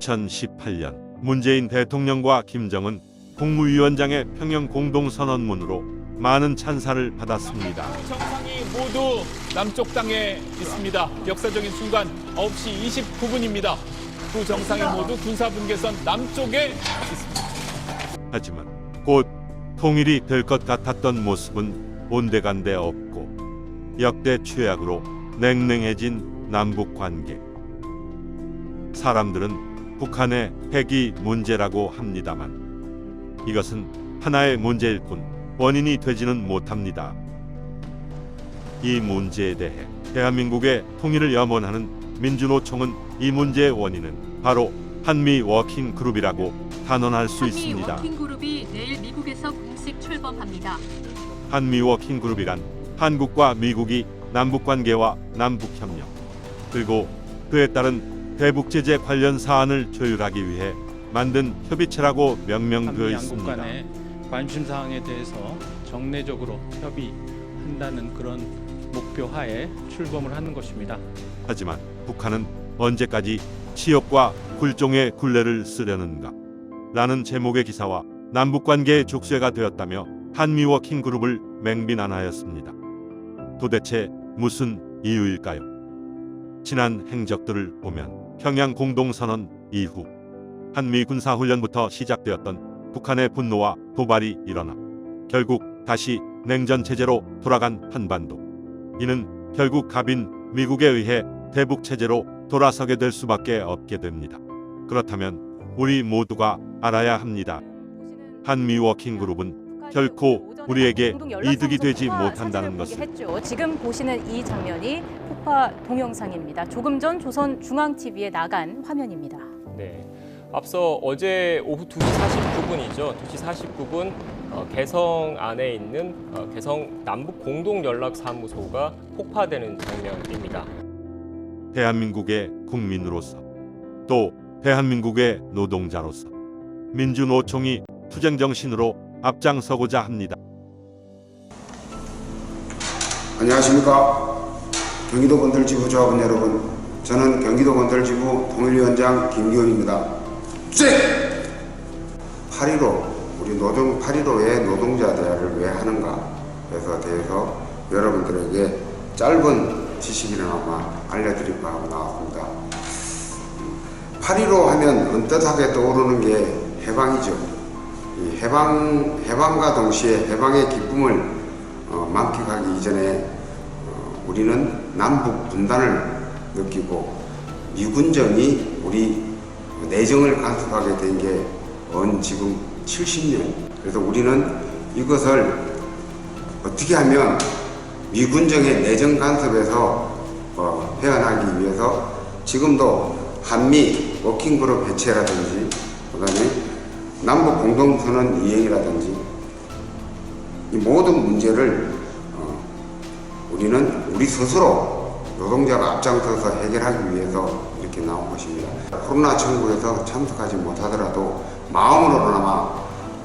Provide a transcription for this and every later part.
2018년 문재인 대통령과 김정은 국무위원장의 평양 공동선언문으로 많은 찬사를 받았습니다. 정상이 모두 남쪽 땅에 있습니다. 역사적인 순간 9시 29분입니다. 두 정상이 모두 군사분계선 남쪽에 있습니다. 하지만 곧 통일이 될 것 같았던 모습은 온데간데 없고 역대 최악으로 냉랭해진 남북 관계. 사람들은 북한의 핵이 문제라고 합니다만 이것은 하나의 문제일 뿐 원인이 되지는 못합니다. 이 문제에 대해 대한민국의 통일을 염원하는 민주노총은 이 문제의 원인은 바로 한미 워킹 그룹이라고 단언할 수 한미 있습니다. 워킹 그룹이 내일 미국에서 공식 출범합니다. 한미 워킹 그룹이란 한국과 미국이 남북 관계와 남북 협력 그리고 그에 따른 대북 제재 관련 사안을 조율하기 위해 만든 협의체라고 명명되어 있습니다. 간의 관심 사항에 대해서 정례적으로 협의한다는 그런 목표 하에 출범을 하는 것입니다. 하지만 북한은 언제까지 치욕과 굴종의 굴레를 쓰려는가? 라는 제목의 기사와 남북 관계의 족쇄가 되었다며 한미 워킹 그룹을 맹비난하였습니다. 도대체 무슨 이유일까요? 지난 행적들을 보면 평양 공동선언 이후 한미 군사 훈련부터 시작되었던 북한의 분노와 도발이 일어나 결국 다시 냉전 체제로 돌아간 한반도. 이는 결국 갑인 미국에 의해 대북 체제로 돌아서게 될 수밖에 없게 됩니다. 그렇다면 우리 모두가 알아야 합니다. 한미 워킹 그룹은 결코 우리에게 이득이 되지 못한다는 것을. 했죠. 지금 보시는 이 장면이 폭파 동영상입니다. 조금 전 조선 중앙 TV에 나간 화면입니다. 네. 앞서 어제 오후 2시 49분이죠. 2시 49분 어, 개성 안에 있는 어, 개성 남북 공동 연락 사무소가 폭파되는 장면입니다. 대한민국의 국민으로서 또 대한민국의 노동자로서 민주노총이 투쟁 정신으로 앞장서고자 합니다. 안녕하십니까. 경기도 건설지부 조합원 여러분. 저는 경기도 건설지부 통일위원장 김기훈입니다. 쭉! 8.15, 우리 노동, 8.15의 노동자 대화를 왜 하는가? 그래서 대해서 여러분들에게 짧은 지식이나마 알려드릴까 하고 나왔습니다. 8.15 하면 언뜻하게 떠오르는 게 해방이죠. 이 해방, 해방과 동시에 해방의 기쁨을 어, 만끽하기 이전에 어, 우리는 남북 분단을 느끼고 미군정이 우리 내정을 간섭하게 된 게 언 지금 70년. 그래서 우리는 이것을 어떻게 하면 미군정의 내정 간섭에서 어, 헤어나기 위해서 지금도 한미 워킹그룹 해체라든지 그다음에 남북 공동선언 이행이라든지 이 모든 문제를 어, 우리는 우리 스스로 노동자가 앞장서서 해결하기 위해서 이렇게 나온 것입니다. 코로나 청구에서 참석하지 못하더라도 마음으로나마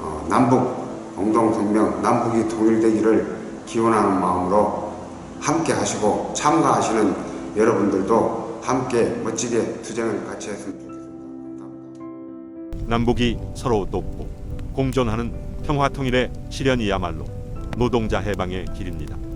어, 남북 공동성명, 남북이 통일되기를 기원하는 마음으로 함께 하시고 참가하시는 여러분들도 함께 멋지게 투쟁을 같이 했으면 좋겠습니다. 남북이 서로 돕고 공존하는 평화 통일의 실현이야말로 노동자 해방의 길입니다.